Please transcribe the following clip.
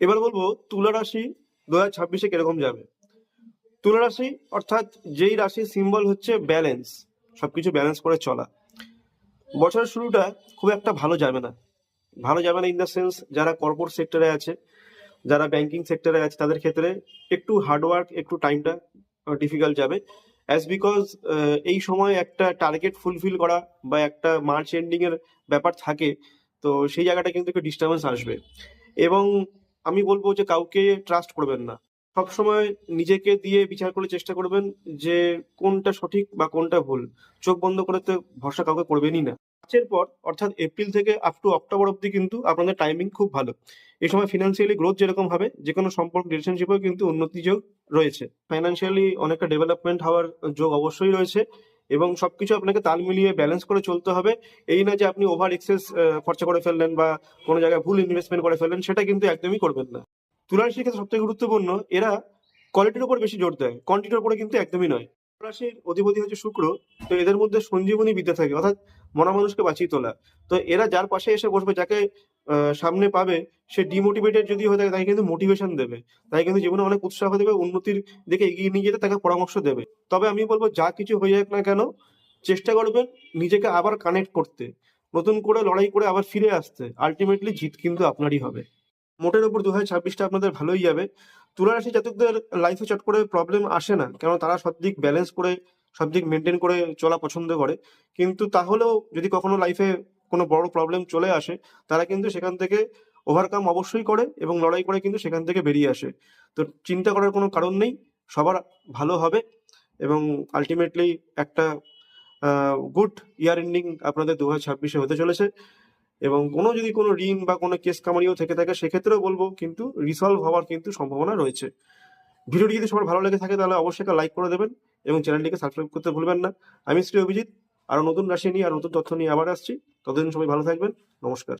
এবার বলব তুলা রাশি দু হাজার ছাব্বিশে কীরকম যাবে? তুলা রাশি অর্থাৎ যেই রাশির সিম্বল হচ্ছে ব্যালেন্স সবকিছু ব্যালেন্স করে চলা। বছরের শুরুটা খুব একটা ভালো যাবে না। ভালো যাবে না ইন দ্য সেন্স যারা কর্পোরেট সেক্টরে আছে, যারা ব্যাংকিং সেক্টরে আছে, তাদের ক্ষেত্রে একটু হার্ডওয়ার্ক একটু টাইমটা ডিফিকাল্ট যাবে। অ্যাজ বিকজ এই সময় একটা টার্গেট ফুলফিল করা বা একটা মার্চ এন্ডিং এর ব্যাপার থাকে, তো সেই জায়গাটা কিন্তু একটু ডিস্টারবেন্স আসবে। এবং আমি বলব যে কাউকে ট্রাস্ট করবেন না। সবসময় নিজেকে দিয়ে বিচার করে চেষ্টা করবেন যে কোনটা সঠিক বা কোনটা ভুল। চোখ বন্ধ করে তো ভরসা কাউকে করবেনই না। মার্চের পর, অর্থাৎ এপ্রিল থেকে আপ টু অক্টোবর অব্দি কিন্তু আপনাদের টাইমিং খুব ভালো। এই সময় ফিনান্সিয়ালি গ্রোথ যেরকম হবে যে কোনো সম্পর্ক রিলেশনশিপেও কিন্তু উন্নতি যোগ রয়েছে। ফাইন্যান্সিয়ালি অনেকটা ডেভেলপমেন্ট হওয়ার যোগ অবশ্যই রয়েছে। এবং সবকিছু আপনাকে তাল মিলিয়ে ব্যালেন্স করে চলতে হবে। এই না যে আপনি ওভার এক্সেস খরচা করে ফেললেন বা কোনো জায়গায় ভুল ইনভেস্টমেন্ট করে ফেললেন, সেটা কিন্তু একদমই করবেন না। তুলার ক্ষেত্রে সবথেকে গুরুত্বপূর্ণ, এরা কোয়ালিটির উপর বেশি জোর দেয় কোয়ান্টিটির উপরে কিন্তু একদমই নয়। রাশির অধিপতি হচ্ছে শুক্র, তো এদের মধ্যে সঞ্জীবনী বিদ্যা থাকে, অর্থাৎ মনা মানুষকে বাঁচিয়ে তোলা। তো এরা যার পাশে এসে বসবে, যাকে সামনে পাবে, সে ডিমোটিভেটেড যদি হয়ে থাকে, তাকে কিন্তু মোটিভেশন দেবে। তাকে কিন্তু জীবনে অনেক উৎসাহ দেবে, উন্নতির দিকে এগিয়ে নিয়ে যেতে তাকে পরামর্শ দেবে। তবে আমি বলব, যা কিছু হয়ে যাক না কেন, চেষ্টা করবেন নিজেকে আবার কানেক্ট করতে। নতুন করে লড়াই করে আবার ফিরে আসতে। আলটিমেটলি জিত কিন্তু আপনারই হবে। মোটের উপর দু হাজার ছাব্বিশটা আপনাদের ভালোই যাবে। তুলা রাশি জাতকদের লাইফে চট করে প্রবলেম আসে না কেন তারা সব দিক ব্যালেন্স করে সব দিক মেনটেন করে চলা পছন্দ করে। কিন্তু তাহলেও যদি কখনো লাইফে কোনো বড় প্রবলেম চলে আসে, তারা কিন্তু সেখান থেকে ওভারকাম অবশ্যই করে এবং লড়াই করে কিন্তু সেখান থেকে বেরিয়ে আসে। তো চিন্তা করার কোনো কারণ নেই, সবার ভালো হবে এবং আলটিমেটলি একটা গুড ইয়ার এন্ডিং আপনাদের দু হাজার ছাব্বিশে হতে চলেছে। এবং কোনো যদি কোনো ঋণ বা কোনো কেস কামারিও থেকে থাকে, সেক্ষেত্রেও বলব কিন্তু রিসলভ হওয়ার কিন্তু সম্ভাবনা রয়েছে। ভিডিওটি যদি সবার ভালো লেগে থাকে, তাহলে অবশ্যই একটা লাইক করে দেবেন এবং চ্যানেলটিকে সাবস্ক্রাইব করতে ভুলবেন না। আমি শ্রী অভিজিৎ, আরও নতুন রাশি নিয়ে আর নতুন তথ্য নিয়ে আবার আসছি। ততদিন সবাই ভালো থাকবেন। নমস্কার।